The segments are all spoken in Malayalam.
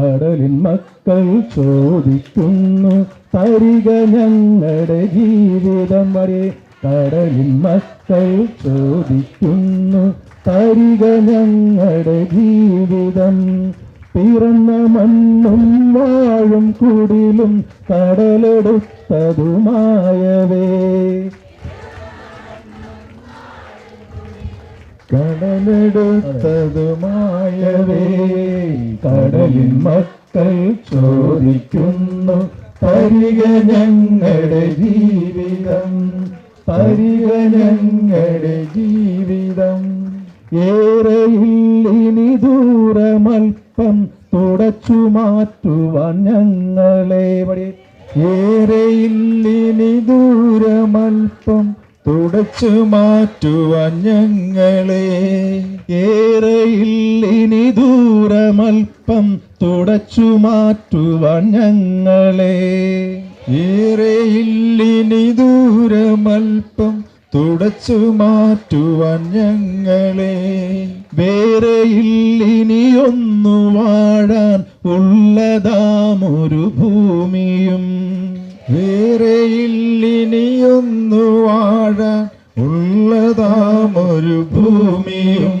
കടലിൻ മക്കൾ ചോദിക്കുന്നു തരിക ഞങ്ങളുടെ ജീവിതം വരെ. കടലിൻ മക്കൾ ചോദിക്കുന്നു തരിക ഞങ്ങളുടെ ജീവിതം. പിറന്ന മണ്ണും വാഴും കുടിലും കടലെടുത്തതുമായവേ. കടലെടുത്തതുമായവേ കടലിൻ മക്കൾ ചോദിക്കുന്നു പരിക ഞങ്ങളുടെ ജീവിതം പരിക ഞങ്ങളുടെ ജീവിതം. ഏറെയില്ലിനി ദൂരമൽപ്പം തുടച്ചു മാറ്റുവാൻ ഞങ്ങളെ ഏറെ ഏറെയില്ലിനി ദൂരമൽപ്പം തുടച്ചു മാറ്റുവാൻ ഞങ്ങളെ ഏറെയില്ലിനി ദൂരമൽപ്പം തുടച്ചു മാറ്റുവാൻ ഞങ്ങളെ ഏറെയില്ലിനി ദൂരമൽപ്പം തുടച്ചു മാറ്റുവാൻ ഞങ്ങളെ വേറെയില്ലിനിയൊന്നു വാഴാൻ ഉള്ളതാമൊരു ഭൂമിയും വേറെയില്ലിനിയൊന്നു വാഴാൻ ഉള്ളതാമൊരു ഭൂമിയും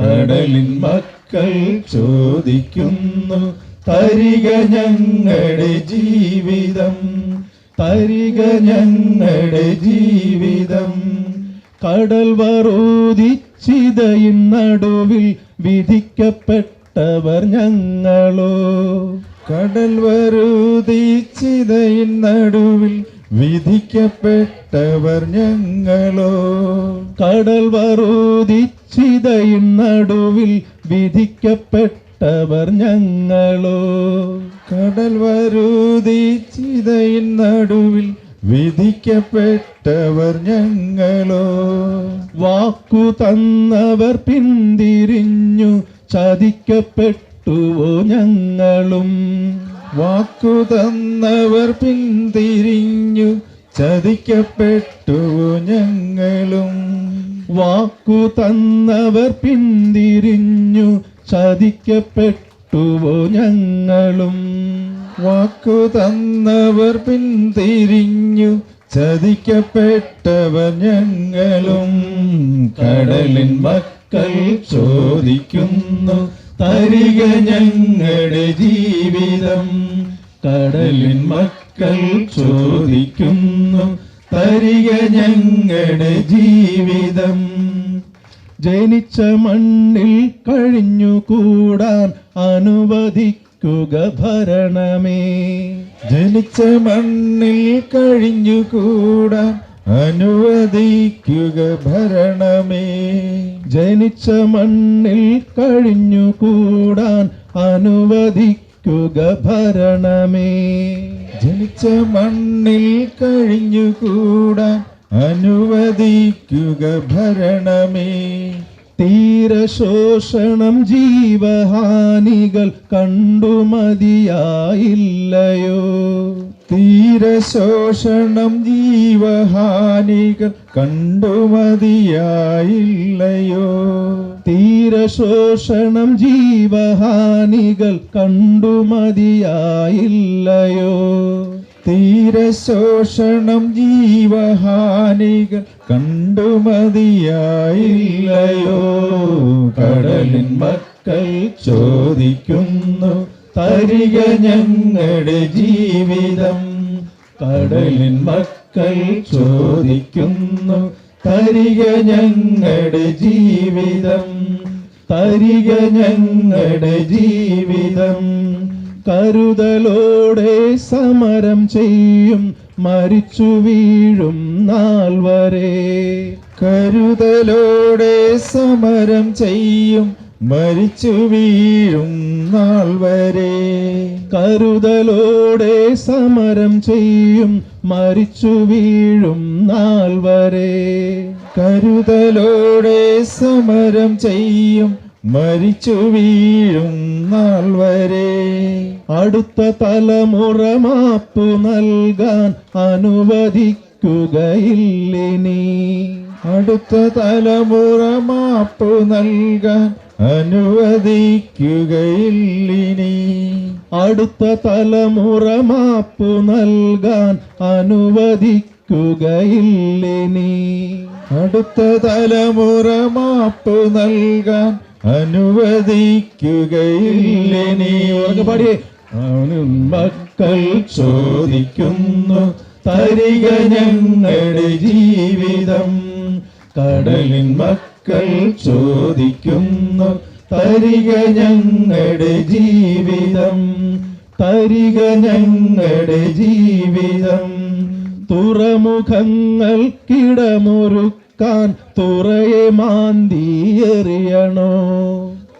കടലിൻ മക്കൾ ചോദിക്കുന്നു തരിക ഞങ്ങളുടെ ജീവിതം തരിക ഞങ്ങളുടെ ജീവിതം. കടൽ വറൂതിച്ചിതയിൻ നടുവിൽ വിധിക്കപ്പെട്ടവർ ഞങ്ങളോ. കടൽ വറുതിച്ചിതയിൻ നടുവിൽ വിധിക്കപ്പെട്ടവർ ഞങ്ങളോ? കടൽ വറുതിച്ചിതയിൻ നടുവിൽ വിധിക്കപ്പെട്ടവർ ഞങ്ങളോ? കടൽ വറുതിച്ചിതയിൻ നടുവിൽ വിധിക്കപ്പെട്ടവർ ഞങ്ങളോ? വാക്കു തന്നവർ പിന്തിരിഞ്ഞു ചതിക്കപ്പെട്ടുവോ ഞങ്ങളും? വാക്കു തന്നവർ പിന്തിരിഞ്ഞു ചതിക്കപ്പെട്ടുവോ ഞങ്ങളും? വാക്കു തന്നവർ പിന്തിരിഞ്ഞു ചതിക്കപ്പെട്ടുവോ ഞങ്ങളും? വാക്കു തന്നവർ പിന്തിരിഞ്ഞു ചതിക്കപ്പെട്ടവർ ഞങ്ങളും. കടലിൻ മക്കൾ ചോദിക്കുന്നു തരിക ഞങ്ങളുടെ ജീവിതം. കടലിൻ മക്കൾ ചോദിക്കുന്നു തരിക ഞങ്ങളുടെ ജീവിതം. ജനിച്ച മണ്ണിൽ കഴിഞ്ഞുകൂടാൻ അനുവദിക്കുക ഭരണമേ. ജനിച്ച മണ്ണിൽ കഴിഞ്ഞുകൂടാൻ അനുവദിക്കുക ഭരണമേ. ജനിച്ച മണ്ണിൽ കഴിഞ്ഞുകൂടാൻ അനുവദിക്കുക ഭരണമേ. ജനിച്ച മണ്ണിൽ കഴിഞ്ഞുകൂടാൻ അനുവദിക്കുക ഭരണമേ. തീരശോഷണം ജീവഹാനികൾ കണ്ടു മതിയായില്ലയോ തീരശോഷണം ജീവഹാനികൾ കണ്ടു മതിയായില്ലയോ തീരശോഷണം ജീവഹാനികൾ കണ്ടു മതിയായില്ലയോ തീരശോഷണം ജീവഹാനികൾ കണ്ടു മതിയായില്ലയോ കടലിൻ മക്കൾ ചോദിക്കുന്നു തരിക ഞങ്ങളുടെ ജീവിതം. കടലിൻ മക്കൾ ചോദിക്കുന്നു തരിക ഞങ്ങളുടെ ജീവിതം. തരിക ഞങ്ങളുടെ ജീവിതം. കരുതലോടെ സമരം ചെയ്യും. മരിച്ചു വീഴും നാൾ വരെ. കരുതലോടെ സമരം ചെയ്യും. മരിച്ചു വീഴും നാൾ വരെ. കരുതലോടെ സമരം ചെയ്യും. മരിച്ചു വീഴും നാൾ വരെ. കരുതലോടെ സമരം ചെയ്യും. മരിച്ചു വീഴും നാൾ വരെ. അടുത്ത തലമുറ മാപ്പു നൽകാൻ അനുവദിക്കുക അനുവദിക്കുകയില്ലിനി. അടുത്ത തലമുറ മാപ്പു നൽകാൻ അനുവദിക്കുകയില്ലിനി. അടുത്ത തലമുറ മാപ്പു നൽകാൻ അനുവദിക്കുകയില്ലിനി. അടുത്ത തലമുറ മാപ്പു നൽകാൻ അനുവദിക്കുകയില്ലിനി. ഉറക്കെ പാടിയേ. മക്കൾ ചോദിക്കുന്നു തരിക ഞങ്ങളുടെ ജീവിതം. കടലിൻ മക്കൾ ചോദിക്കുന്നു തരിക ഞങ്ങളുടെ ജീവിതം. തരിക ഞങ്ങളുടെ ജീവിതം. തുറമുഖങ്ങൾ കിടമൊരുക്കാൻ തുറയെ മാന്തിയെറിയണോ?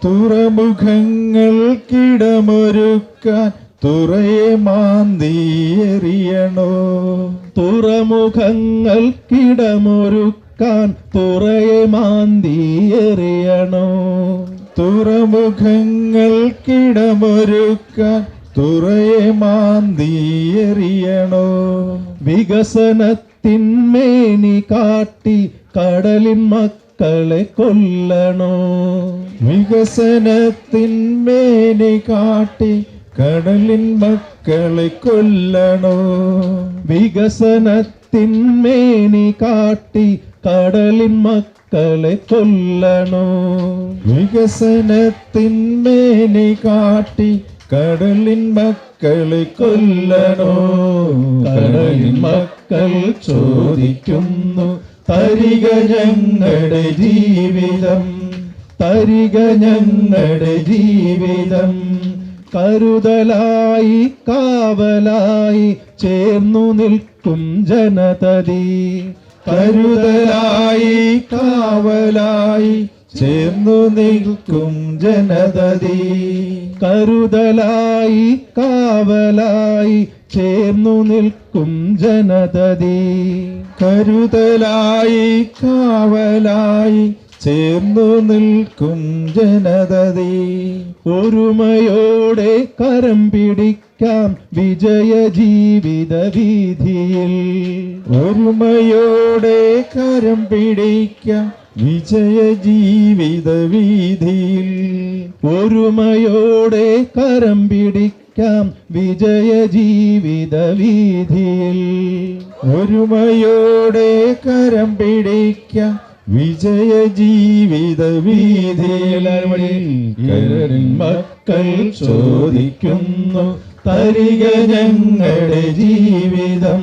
തുറമുഖങ്ങൾ കിടമൊരുക്കാൻ തുറയെ മാന്തിയെറിയണോ? തുറമുഖങ്ങൾ കിടമൊരുക്കാൻ തുറയെ മാന്തിയെറിയണോ? തുറമുഖങ്ങൾ കിടമൊരുക്കാൻ തുറയെ മാന്തിയെറിയണോ? വികസനത്തിന്മേനി കാട്ടി കടലിൻ മക്കളെ കൊല്ലണോ? വികസനത്തിൻ മേനെ കാട്ടി കടലിൻ മക്കളെ കൊല്ലണോ? വികസനത്തിൻ മേനി കാട്ടി കടലിൻ മക്കളെ കൊല്ലണോ? വികസനത്തിൻ മേനി കാട്ടി കടലിൻ മക്കളെ കൊല്ലണോ? കടലിൻ മക്കൾ ചോദിക്കുന്നു തരിക ഞങ്ങളുടെ ജീവിതം തരിക ഞങ്ങളുടെ ജീവിതം. കരുതലായി കാവലായി ചേർന്നു നിൽക്കും ജനതതി. കരുതലായി കാവലായി ചേർന്നു നിൽക്കും ജനതതി. കരുതലായി കാവലായി ചേർന്നു നിൽക്കും ജനതതി. കരുതലായി കാവലായി ചേർന്നു നിൽക്കും ജനതതി. ഒരുമയോടെ കരം പിടിക്കാം വിജയ ജീവിത വീതിയിൽ ഒരുമയോടെ കരം പിടിക്കാം വിജയ ജീവിത വീതിയിൽ ഒരുമയോടെ കരം പിടിക്കാം വിജയ ജീവിത വീതിയിൽ ഒരുമയോടെ കരം പിടിക്കാം വിജയ ജീവിത വീതിയിൽ കരളിൻ മക്കൾ ചോദിക്കുന്നു തരിക ഞങ്ങളുടെ ജീവിതം.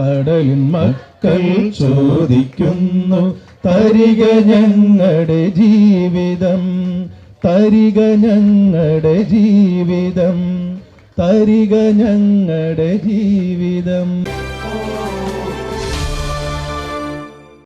കടലിൻ മക്കൾ ചോദിക്കുന്നു തരിക ഞങ്ങളുടെ ജീവിതം. തരിക ഞങ്ങളുടെ ജീവിതം തരിക ഞങ്ങളുടെ ജീവിതം.